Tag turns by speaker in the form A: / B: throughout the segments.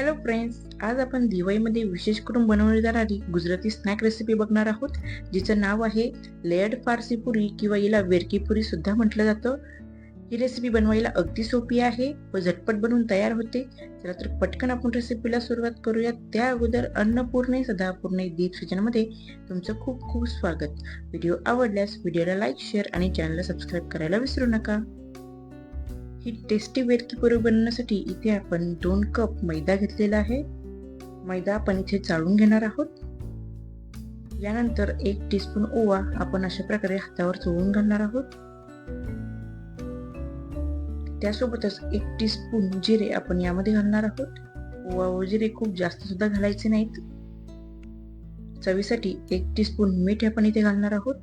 A: Hello friends आज आपण दिवाळीमध्ये विशेष करून बनवली जाणारी गुजराती स्नॅक रेसिपी बघणार आहोत जिचं नाव आहे लेयर्ड फारसी पुरी किंवा हिला वेरकी पुरी सुद्धा म्हटलं जातं. ही रेसिपी बनवायला अगदी सोपी आहे व झटपट बनवून तयार होते. चला तर पटकन आपण रेसिपीला सुरुवात करूया. त्या अगोदर अन्नपूर्णे सदापूर्णे दीप सूचनामध्ये तुमचं खूप खूप स्वागत. व्हिडिओ आवडल्यास व्हिडिओला लाईक शेअर आणि चॅनलला सबस्क्राईब करायला विसरू नका. ही टेस्टी वेरकी बनवण्यासाठी इथे आपण दोन कप मैदा घेतलेला आहे. मैदा आपण इथे चाळून घेणार आहोत. यानंतर एक टीस्पून ओवा आपण अशा प्रकारे हातावर चोळून घालणार आहोत. त्यासोबतच एक टीस्पून जिरे आपण यामध्ये घालणार आहोत. ओवा व जिरे खूप जास्त सुद्धा घालायचे नाहीत. चवीसाठी एक टीस्पून मीठ आपण इथे घालणार आहोत.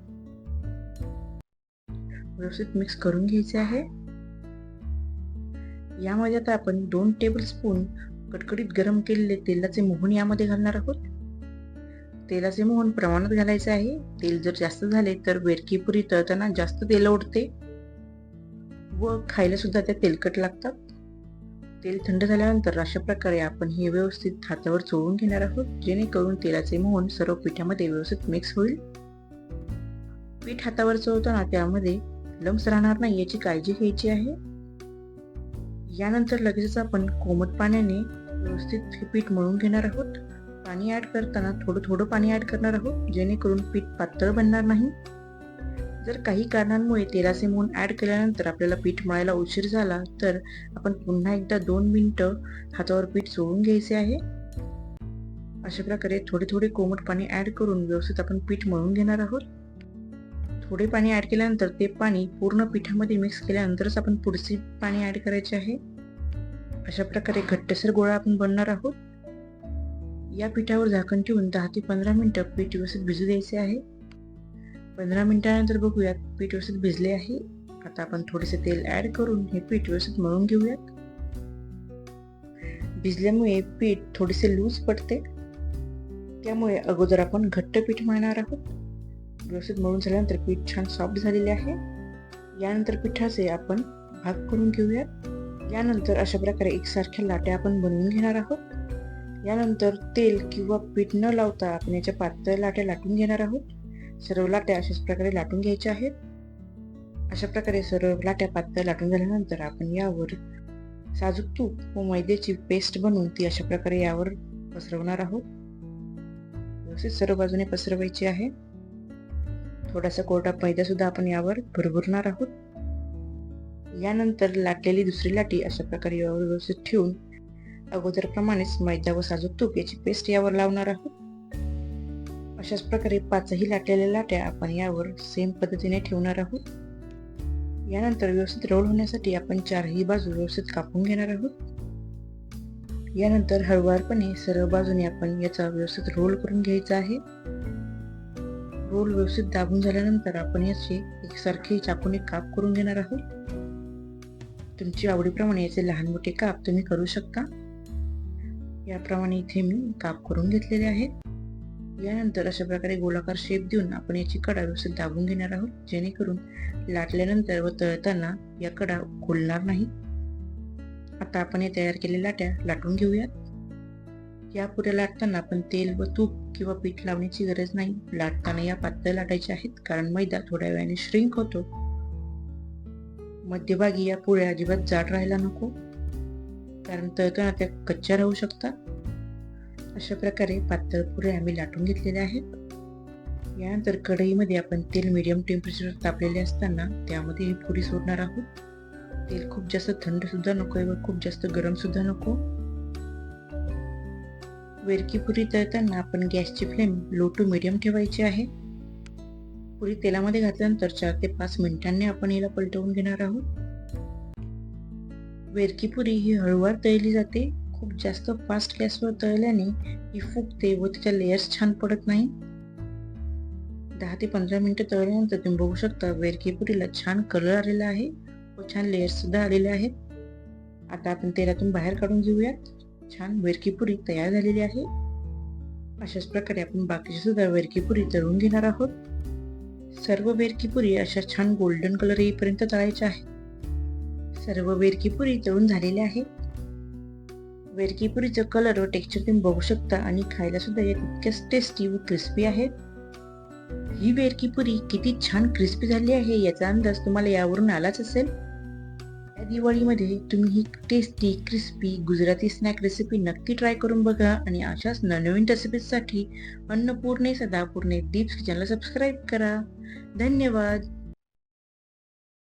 A: व्यवस्थित मिक्स करून घ्यायचे आहे. यामध्ये आता आपण दोन टेबल स्पून कडकडीत गरम केलेले तेलाचे मोहन यामध्ये घालणार आहोत. तेलाचे मोहन प्रमाणात घालायचे आहे. तेल जर जास्त झाले तर वेरकी पुरी तळताना जास्त तेल ओढते व खायला सुद्धा त्या तेलकट लागतात. तेल थंड झाल्यानंतर अशा प्रकारे आपण हे व्यवस्थित हातावर चोळून घेणार आहोत जेणेकरून तेलाचे मोहन सर्व पिठामध्ये व्यवस्थित मिक्स होईल. पीठ हातावर चोळताना त्यामध्ये लम्स राहणार नाही याची काळजी घ्यायची आहे. यानंतर लगेचच आपण कोमट पाण्याने व्यवस्थित हे पीठ मळून घेणार आहोत. पाणी ॲड करताना थोडं थोडं पाणी ॲड करणार आहोत जेणेकरून पीठ पातळ बनणार नाही. जर काही कारणांमुळे तेलाचे मोहन ॲड केल्यानंतर आपल्याला पीठ मळायला उशीर झाला तर आपण पुन्हा एकदा दोन मिनटं हातावर पीठ चोळून घ्यायचे आहे. अशा प्रकारे थोडे थोडे कोमट पाणी ॲड करून व्यवस्थित आपण पीठ मळून घेणार आहोत. थोडे पाणी ॲड केल्यानंतर ते पाणी पूर्ण पिठामध्ये मिक्स केल्यानंतरच आपण पुढचे पाणी ॲड करायचे आहे. अशा प्रकारे घट्टसर गोळा आपण बनणार आहोत. या पिठावर झाकण ठेवून दहा ते पंधरा मिनटं पीठ व्यवस्थित भिजू द्यायचे आहे. पंधरा मिनिटानंतर बघूयात पीठ व्यवस्थित भिजले आहे. आता आपण थोडेसे तेल ॲड करून हे पीठ व्यवस्थित मळून घेऊयात. भिजल्यामुळे पीठ थोडेसे लूज पडते. त्यामुळे अगोदर आपण घट्ट पीठ मळणार आहोत. व्यवस्थित मळून झाल्यानंतर पीठ छान सॉफ्ट झालेले आहे. यानंतर पिठाचे आपण भाग करून घेऊयात. यानंतर अशा प्रकारे एकसारख्या लाट्या आपण बनवून घेणार आहोत. यानंतर तेल किंवा पीठ न लावता आपण याच्या पातळ लाट्या लाटून घेणार आहोत. सर्व लाट्या अशाच प्रकारे लाटून घ्यायच्या आहेत. अशा प्रकारे सर्व लाट्या पातळ लाटून झाल्यानंतर आपण यावर साजूक तूप व मैद्याची पेस्ट बनवून ती अशा प्रकारे यावर पसरवणार आहोत. व्यवस्थित सर्व बाजूने पसरवायची आहे. थोडासा कोरडा मैदा सुद्धा आपण यावर भरभरणार आहोत. यानंतर लाटलेली दुसरी लाटी अशा प्रकारे यावर व्यवस्थित ठेवून अगोदरप्रमाणेच मैदा व साजूक तूप याची पेस्ट यावर लावणार आहोत. अशाच प्रकारे पाचही लाटलेल्या लाट्या आपण यावर सेम पद्धतीने ठेवणार आहोत. यानंतर व्यवस्थित रोल होण्यासाठी आपण चारही बाजू व्यवस्थित कापून घेणार आहोत. यानंतर हळुवारपणे सर्व बाजूने आपण याचा व्यवस्थित रोल करून घ्यायचा आहे. रोल व्यवस्थित दाबून झाल्यानंतर आपण याचे एकसारखे चाकूने काप करून घेणार आहोत. तुमची आवडीप्रमाणे याचे लहान मोठे काप तुम्ही करू शकता. याप्रमाणे इथे मी काप करून घेतलेले आहेत. यानंतर अशा प्रकारे गोलाकार शेप देऊन आपण याची कडा व्यवस्थित दाबून घेणार आहोत. जेणेकरून लाटल्यानंतर व तळताना या कडा खोलणार नाही. आता आपण हे तयार केलेल्या लाट्या लाटून घेऊयात. या पुऱ्या लाटताना आपण तेल व तूप किंवा पीठ लावण्याची गरज नाही. लाटताना या पातळ लाटायच्या आहेत कारण मैदा थोड्या वेळाने श्रिंक होतो. मध्यभागी या पुऱ्या अजिबात जाड राहायला नको कारण तळताना त्या कच्च्या राहू शकतात. अशा प्रकारे पातळ पुऱ्या आम्ही लाटून घेतलेल्या आहेत. यानंतर कढईमध्ये आपण तेल मिडियम टेम्परेचर तापलेले असताना त्यामध्ये ही पुरी सोडणार आहोत. तेल खूप जास्त थंड सुद्धा नको व खूप जास्त गरम सुद्धा नको. वेरकी पुरी तळताना आपण गॅसची फ्लेम लो टू मिडियम ठेवायची आहे. पुरी तेलामध्ये घातल्यानंतर चार ते पाच मिनिटांनी आपण याला पलटवून घेणार आहोत. वेरकी पुरी ही हळूवार तळली जाते. खूप जास्त फास्ट गॅसवर तळल्याने ही फुगते व त्याच्या लेयर्स छान पडत नाही. दहा ते पंधरा मिनिटं तळल्यानंतर तुम्ही बघू शकता वेरकी पुरीला छान कलर आलेला आहे व छान लेयर्स सुद्धा आलेले आहेत. आता आपण तेलातून बाहेर काढून घेऊयात. छान वेरकी पुरी तयार झालेली आहे. अशाच प्रकारे आपण बाकीची सुद्धा वेरकी पुरी तळून घेणार आहोत. सर्व वेरकी पुरी अशा छान गोल्डन कलर येईपर्यंत तळायच्या आहे सर्व वेरकी पुरी तळून झालेल्या आहेत. वेरकीपुरीचं कलर व टेक्स्चर तुम्ही बघू शकता आणि खायला सुद्धा या तितक्याच टेस्टी व क्रिस्पी आहेत. ही वेरकी पुरी किती छान क्रिस्पी झाली आहे याचा अंदाज तुम्हाला यावरून आलाच असेल. दिवाळीमध्ये तुम्ही ही tasty crispy Gujarati snack recipe नक्की ट्राय करून बघा आणि अशाच नवनवीन रेसिपीजसाठी अन्नपूर्णे सदापूर्णे दीप्स किचनला सबस्क्राईब करा. धन्यवाद.